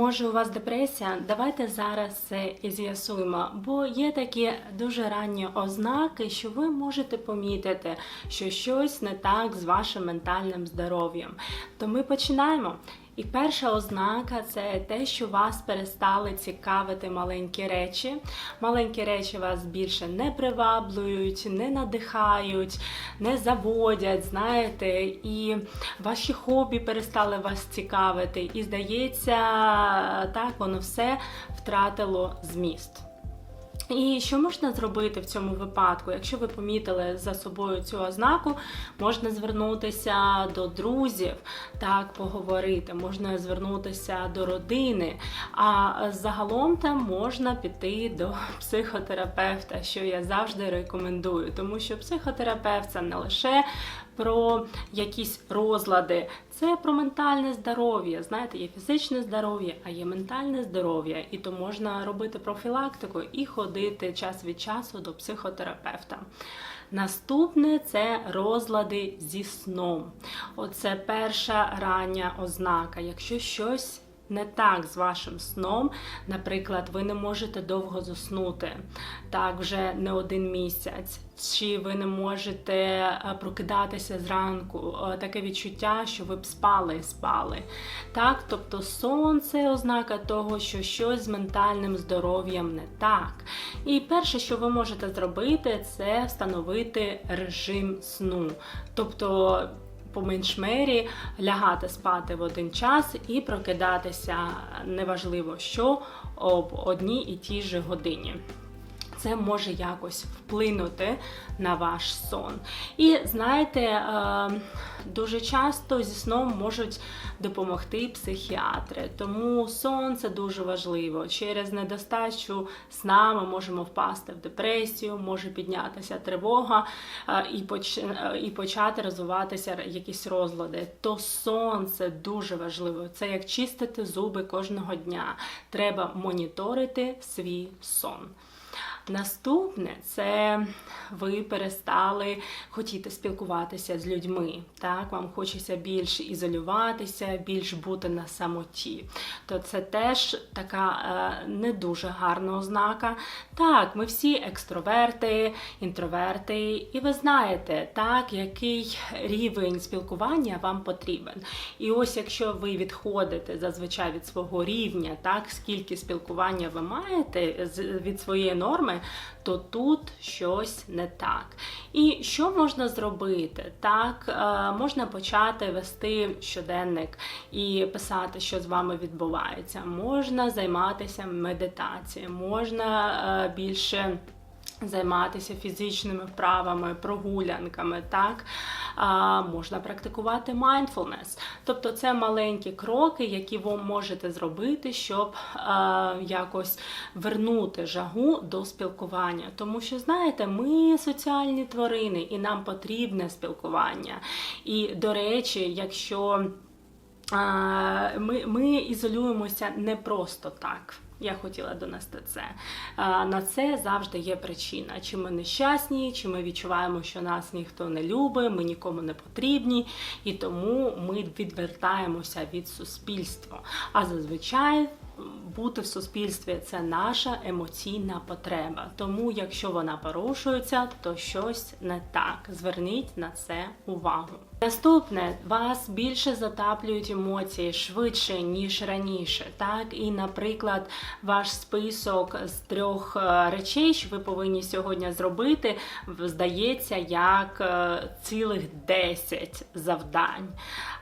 може у вас депресія? Давайте зараз це і з'ясуємо, бо є такі дуже ранні ознаки, що ви можете помітити, що щось не так з вашим ментальним здоров'ям. То ми починаємо. І перша ознака це те, що вас перестали цікавити маленькі речі. Маленькі речі вас більше не приваблюють, не надихають, не заводять, знаєте, і ваші хобі перестали вас цікавити. І здається, так воно все втратило зміст. І що можна зробити в цьому випадку? Якщо ви помітили за собою цю ознаку, можна звернутися до друзів, так поговорити, можна звернутися до родини. А загалом там можна піти до психотерапевта, що я завжди рекомендую, тому що психотерапевт це не лише про якісь розлади, це про ментальне здоров'я. Знаєте, є фізичне здоров'я, а є ментальне здоров'я, і то можна робити профілактику і ходити час від часу до психотерапевта. Наступне це розлади зі сном. Оце перша рання ознака. Якщо щось не так з вашим сном, наприклад, ви не можете довго заснути, так вже не один місяць, чи ви не можете е, прокидатися зранку, Е, таке відчуття, що ви б спали і спали. Так, тобто сон це ознака того, що щось з ментальним здоров'ям не так. І перше, що ви можете зробити, це встановити режим сну. Тобто по менш мері лягати спати в один час і прокидатися неважливо що об одній і тій же годині. Це може якось вплинути на ваш сон. І знаєте, е, дуже часто зі сном можуть допомогти психіатри, тому сон це дуже важливо. Через недостачу сна ми можемо впасти в депресію, може піднятися тривога е, е, і почати розвиватися якісь розлади. То сон це дуже важливо. Це як чистити зуби кожного дня. Треба моніторити свій сон. Наступне це ви перестали хотіти спілкуватися з людьми. Так, вам хочеться більш ізолюватися, більш бути на самоті. То це теж така е, не дуже гарна ознака. Так, ми всі екстроверти, інтроверти, і ви знаєте, так, який рівень спілкування вам потрібен. І ось якщо ви відходите зазвичай від свого рівня, так, скільки спілкування ви маєте від своєї норми, то тут щось не так. І що можна зробити? Так, е, можна почати вести щоденник і писати, що з вами відбувається. Можна займатися медитацією, можна е, більше. Займатися фізичними вправами, прогулянками, так а, можна практикувати mindfulness. Тобто це маленькі кроки, які ви можете зробити, щоб а, якось вернути жагу до спілкування. Тому що, знаєте, ми соціальні тварини, і нам потрібне спілкування. І, до речі, якщо а, ми, ми ізолюємося не просто так. Я хотіла донести це. На це завжди є причина. Чи ми нещасні, чи ми відчуваємо, що нас ніхто не любить, ми нікому не потрібні, і тому ми відвертаємося від суспільства. А зазвичай бути в суспільстві це наша емоційна потреба. Тому, якщо вона порушується, то щось не так. Зверніть на це увагу. Наступне вас більше затаплюють емоції швидше ніж раніше. Так і, наприклад, ваш список з трьох е, речей, що ви повинні сьогодні зробити, здається, як е, цілих 10 завдань.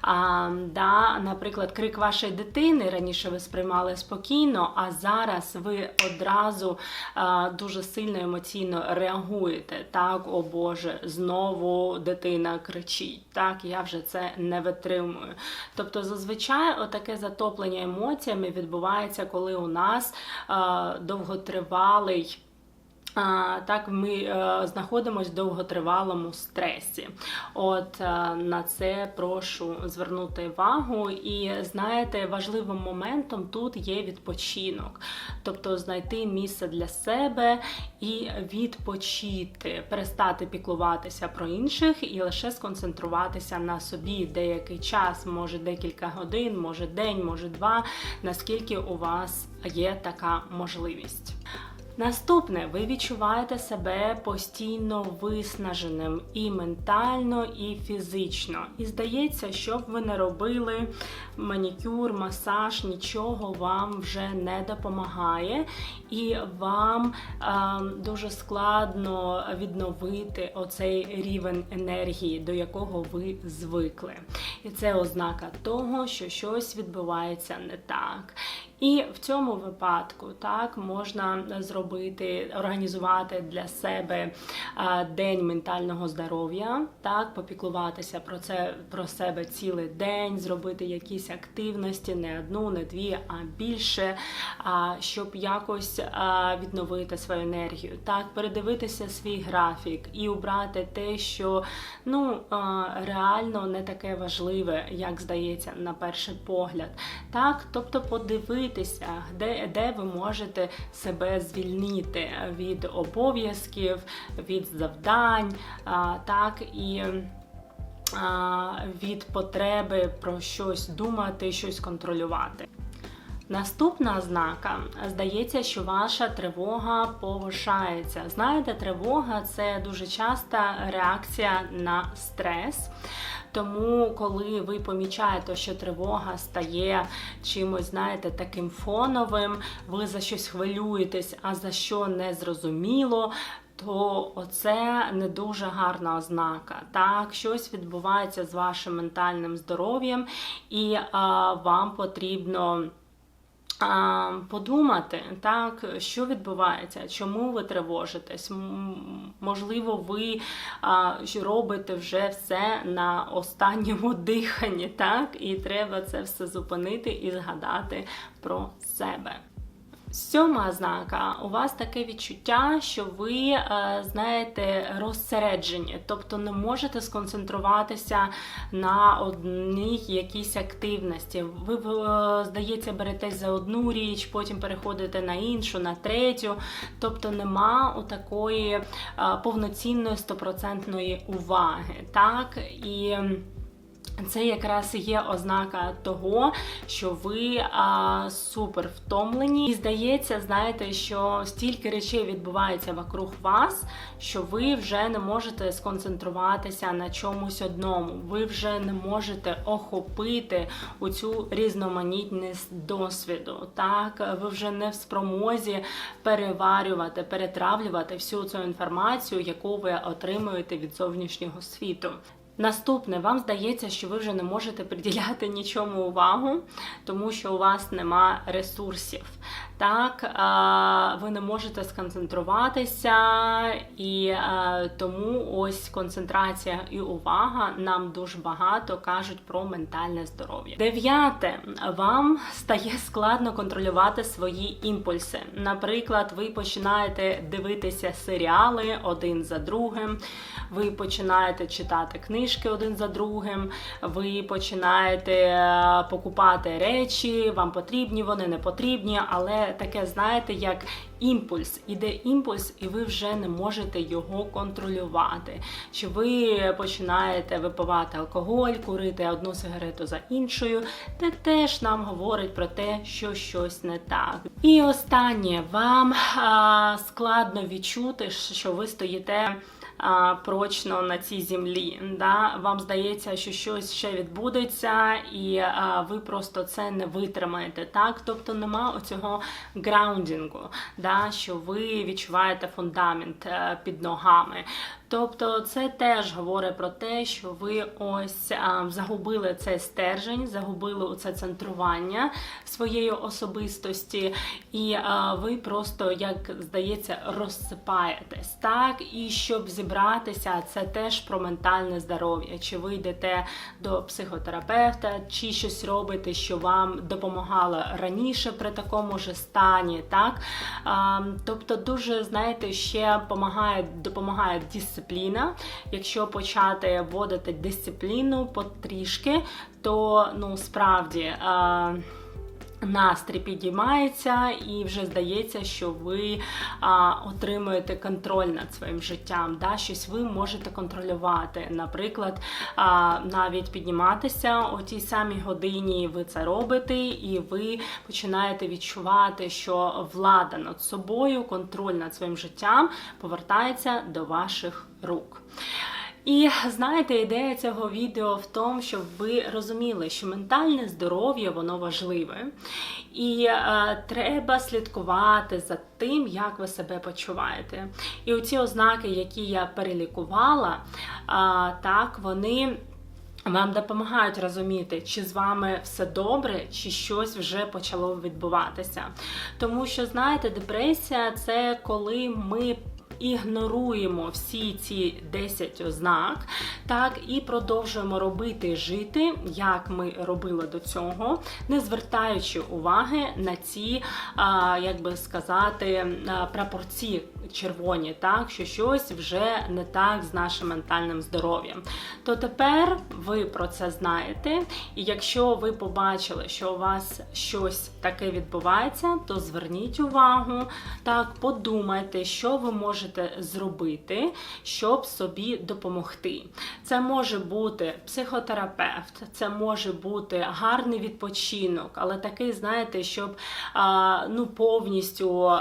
А, да, наприклад, крик вашої дитини раніше ви сприймали спокійно, а зараз ви одразу дуже сильно емоційно реагуєте. Так, о Боже, знову дитина кричить. Так, я вже це не витримую. Тобто, зазвичай отаке затоплення емоціями відбувається, коли у нас довготривалий Так, ми е, знаходимося в довготривалому стресі. От е, на це прошу звернути увагу. І знаєте, важливим моментом тут є відпочинок, тобто знайти місце для себе і відпочити, перестати піклуватися про інших і лише сконцентруватися на собі деякий час, може декілька годин, може день, може два, наскільки у вас є така можливість. Наступне, ви відчуваєте себе постійно виснаженим і ментально, і фізично. І здається, що б ви не робили манікюр, масаж, нічого вам вже не допомагає, і вам е, дуже складно відновити оцей рівень енергії, до якого ви звикли. І це ознака того, що щось відбувається не так. І в цьому випадку так можна зробити, організувати для себе день ментального здоров'я, так попіклуватися про це про себе цілий день, зробити якісь активності, не одну, не дві, а більше, щоб якось відновити свою енергію, так передивитися свій графік і обрати те, що ну реально не таке важливе, як здається, на перший погляд. Так, тобто подивитися подивитися, де, де ви можете себе звільнити від обов'язків, від завдань, так і. Від потреби про щось думати, щось контролювати. Наступна ознака здається, що ваша тривога повишається. Знаєте, тривога це дуже часта реакція на стрес. Тому, коли ви помічаєте, що тривога стає чимось, знаєте, таким фоновим, ви за щось хвилюєтесь, а за що не зрозуміло. То оце не дуже гарна ознака. Так, щось відбувається з вашим ментальним здоров'ям, і а, вам потрібно подумати, так, що відбувається, чому ви тривожитесь. Можливо, ви робите вже все на останньому диханні, так, і треба це все зупинити і згадати про себе. Сьома ознака, у вас таке відчуття, що ви, е, знаєте, розсереджені, тобто не можете сконцентруватися на одній якійсь активності. Ви, е, здається, беретесь за одну річ, потім переходите на іншу, на третю. Тобто нема у такої е, повноцінної стопроцентної уваги. Так? І це якраз є ознака того, що ви а, супер втомлені. І здається, знаєте, що стільки речей відбувається вокруг вас, що ви вже не можете сконцентруватися на чомусь одному. Ви вже не можете охопити у цю різноманітність досвіду. Так, ви вже не в спромозі переварювати, перетравлювати всю цю інформацію, яку ви отримуєте від зовнішнього світу. Наступне, вам здається, що ви вже не можете приділяти нічому увагу, тому що у вас нема ресурсів. Так, ви не можете сконцентруватися, і тому ось концентрація і увага нам дуже багато кажуть про ментальне здоров'я. Дев'яте, вам стає складно контролювати свої імпульси. Наприклад, ви починаєте дивитися серіали один за другим, ви починаєте читати книжки один за другим, ви починаєте е, покупати речі, вам потрібні, вони не потрібні, але таке, знаєте, як імпульс. Іде імпульс, і ви вже не можете його контролювати. Що ви починаєте випивати алкоголь, курити одну сигарету за іншою, це теж нам говорить про те, що щось не так. І останнє вам а, складно відчути, що ви стоїте прочно на цій землі. Да? Вам здається, що щось ще відбудеться, і ви просто це не витримаєте. Так? Тобто нема оцього граундінгу, да? що ви відчуваєте фундамент е, під ногами. Тобто, це теж говорить про те, що ви ось а, загубили цей стержень, загубили це центрування своєї особистості, і а, ви просто, як здається, розсипаєтесь. Так, і щоб зібратися, це теж про ментальне здоров'я. Чи ви йдете до психотерапевта, чи щось робите, що вам допомагало раніше при такому ж стані, так? А, тобто, дуже, знаєте, ще допомагає, допомагає дисципліна. Якщо почати вводити дисципліну потрішки, то ну справді. А, Настрій підіймається, і вже здається, що ви а, отримуєте контроль над своїм життям. Да? Щось ви можете контролювати. Наприклад, а, навіть підніматися о тій самій годині, ви це робите, і ви починаєте відчувати, що влада над собою, контроль над своїм життям повертається до ваших рук. І знаєте, ідея цього відео в тому, щоб ви розуміли, що ментальне здоров'я воно важливе, і е, треба слідкувати за тим, як ви себе почуваєте. І оці ознаки, які я перелікувала, е, так вони. Вам допомагають розуміти, чи з вами все добре, чи щось вже почало відбуватися. Тому що, знаєте, депресія це коли ми ігноруємо всі ці 10 ознак, так, і продовжуємо робити жити, як ми робили до цього, не звертаючи уваги на ці, як би сказати, прапорці червоні, так, що щось вже не так з нашим ментальним здоров'ям. То тепер ви про це знаєте, і якщо ви побачили, що у вас щось таке відбувається, то зверніть увагу, так, подумайте, що ви можете зробити, щоб собі допомогти. Це може бути психотерапевт, це може бути гарний відпочинок, але такий, знаєте, щоб ну, повністю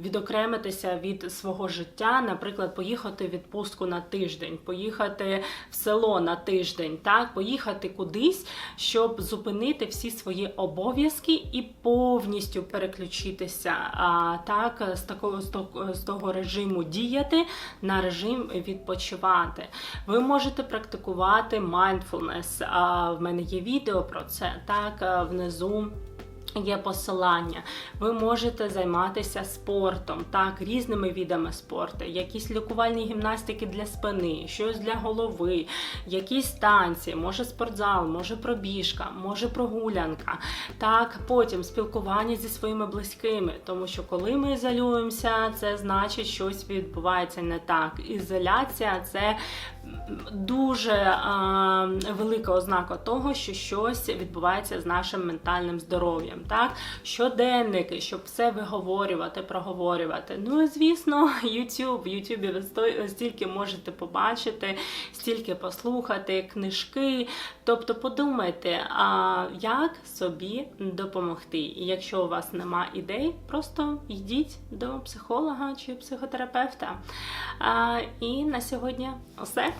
відокремитися від свого життя, наприклад, поїхати в відпустку на тиждень, поїхати в село на тиждень, так, поїхати кудись, щоб зупинити всі свої обов'язки і повністю переключитися а, так, з такого з того режиму діяти на режим відпочивати. Ви можете практикувати mindfulness, В мене є відео про це так внизу. Є посилання, ви можете займатися спортом, так, різними видами спорту, якісь лікувальні гімнастики для спини, щось для голови, якісь танці, може спортзал, може пробіжка, може прогулянка. Так, потім спілкування зі своїми близькими, тому що коли ми ізолюємося, це значить, щось відбувається не так. Ізоляція це дуже а, велика ознака того, що щось відбувається з нашим ментальним здоров'ям. Так, щоденники, щоб все виговорювати, проговорювати. Ну і звісно, YouTube. В YouTube ви стільки можете побачити, стільки послухати, книжки. Тобто подумайте, а як собі допомогти. І якщо у вас нема ідей, просто йдіть до психолога чи психотерапевта. А, І на сьогодні все.